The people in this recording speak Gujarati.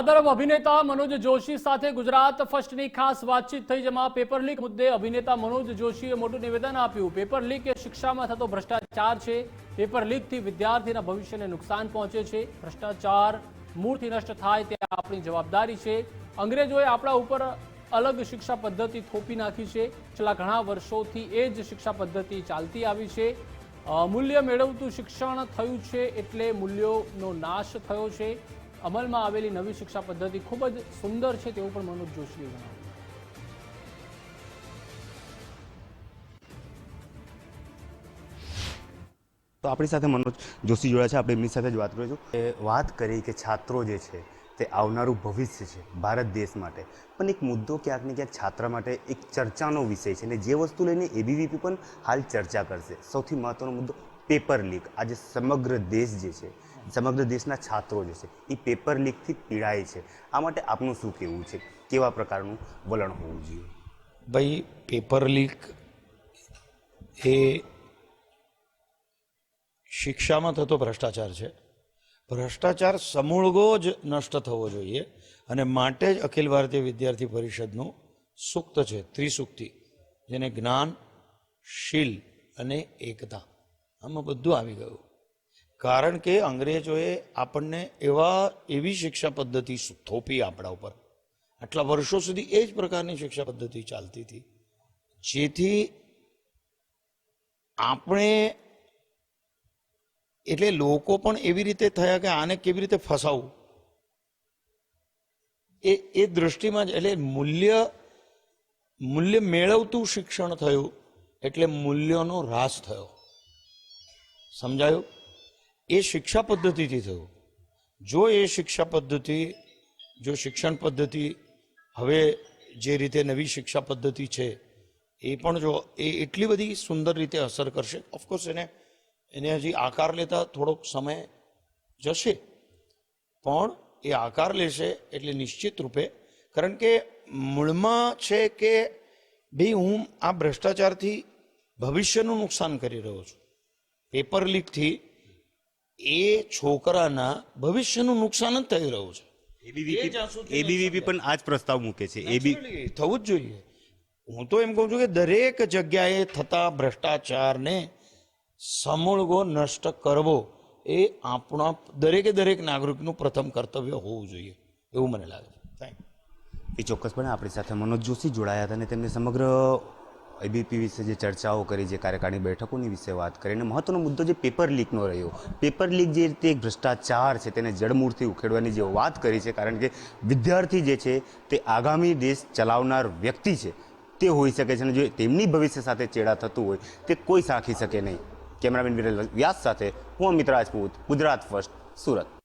તો અભિનેતા મનોજ જોશી સાથે ગુજરાત ફર્સ્ટની ખાસ વાતચીત થઈ, જેમાં પેપર લીક મુદ્દે અભિનેતા મનોજ જોશીએ મોટું નિવેદન આપ્યું. પેપર લીક એ શિક્ષામાં થતો ભ્રષ્ટાચાર છે. પેપર લીકથી વિદ્યાર્થીના ભવિષ્યને નુકસાન પહોંચે છે. ભ્રષ્ટાચાર મૂળથી નષ્ટ થાય તે આપણી જવાબદારી છે. અંગ્રેજોએ આપણા ઉપર અલગ શિક્ષા પદ્ધતિ થોપી નાખી છે. છેલ્લા ઘણા વર્ષોથી એ જ શિક્ષા પદ્ધતિ ચાલતી આવી છે. મૂલ્ય મેળવતું શિક્ષણ થયું છે એટલે મૂલ્યોનો નાશ થયો છે. અમલમાં આવેલી નવી શિક્ષા પદ્ધતિ ખૂબ જ સુંદર છે તેવું પણ મનોજ જોશીએ જણાવ્યું. તો આપણી સાથે મનોજ જોશી જોડ્યા છે. આપણે એમની સાથે જ વાત કરીશું. એ વાત કરી કે છાત્રો જે છે તે આવનારું ભવિષ્ય છે ભારત દેશ માટે. પણ એક મુદ્દો ક્યાંક ને ક્યાંક છાત્ર માટે એક ચર્ચાનો વિષય છે અને જે વસ્તુ લઈને એબીવીપી પણ હાલ ચર્ચા કરશે. સૌથી મહત્વનો મુદ્દો પેપર લીક. આજે સમગ્ર દેશ જે છે, સમગ્ર દેશના છાત્રો જે છે એ પેપર લીકથી પીડાય છે. આ માટે આપનું શું કહેવું છે? કેવા પ્રકારનું વલણ હોવું જોઈએ? ભાઈ, પેપર લીક એ શિક્ષામાં થતો ભ્રષ્ટાચાર છે. ભ્રષ્ટાચાર સમૂળગો જ નષ્ટ થવો જોઈએ અને માટે જ અખિલ ભારતીય વિદ્યાર્થી પરિષદનું સૂક્ત છે, ત્રિસૂક્તિ, જેને જ્ઞાન, શીલ અને એકતા. આમાં બધું આવી ગયું. કારણ કે અંગ્રેજોએ આપણને એવા, એવી શિક્ષા પદ્ધતિ થોપી આપણા ઉપર. આટલા વર્ષો સુધી એ જ પ્રકારની શિક્ષા પદ્ધતિ ચાલતી હતી. જેથી આપણે એટલે લોકો પણ એવી રીતે થયા કે આને કેવી રીતે ફસાવવું એ એ દૃષ્ટિમાં જ, એટલે મૂલ્ય મૂલ્ય મેળવતું શિક્ષણ થયું, એટલે મૂલ્યોનો હ્રાસ થયો. સમજાયું? એ શિક્ષા પદ્ધતિથી થયું. જો એ શિક્ષા પદ્ધતિ, જો શિક્ષણ પદ્ધતિ હવે જે રીતે નવી શિક્ષા પદ્ધતિ છે, એ પણ જો એ એટલી બધી સુંદર રીતે અસર કરશે ઓફકોર્સ એને એને હજી આકાર લેતા થોડોક સમય જશે. પણ એ આકાર લેશે એટલે નિશ્ચિત રૂપે, કારણ કે મૂળમાં છે કે ભાઈ હું આ ભ્રષ્ટાચારથી ભવિષ્યનું નુકસાન કરી રહ્યો છું. પેપર લીકથી એ છોકરાના ભવિષ્યનું નુકસાન જ થઈ રહ્યું છે. એબીવીપી પણ આ જ પ્રસ્તાવ મૂકે છે. એબી થવું જ જોઈએ. હું તો એમ કહું છું કે દરેક જગ્યાએ થતા ભ્રષ્ટાચારને સમૂળગો નષ્ટ કરવો એ આપણા દરેકે દરેક નાગરિકનું પ્રથમ કર્તવ્ય હોવું જોઈએ એવું મને લાગે છે. થેન્ક એ ચોક્કસપણે આપણી સાથે મનોજ જોશી જોડાયા હતા અને તેમને સમગ્ર એબીપી વિશે જે ચર્ચાઓ કરી, જે કાર્યકારી બેઠકોની વિશે વાત કરી અને મહત્વનો મુદ્દો જે પેપર લીકનો રહ્યો. પેપર લીક જે રીતે એક ભ્રષ્ટાચાર છે તેને જડમૂળથી ઉખેડવાની જે વાત કરી છે, કારણ કે વિદ્યાર્થી જે છે તે આગામી દેશ ચલાવનાર વ્યક્તિ છે. તે હોઈ શકે છે અને જો તેમની ભવિષ્ય સાથે ચેડા થતું હોય, તે કોઈ સાંખી શકે નહીં. કેમેરામેન વિરલ વ્યાસ સાથે હું અમિત રાજપૂત, ગુજરાત ફર્સ્ટ, સુરત.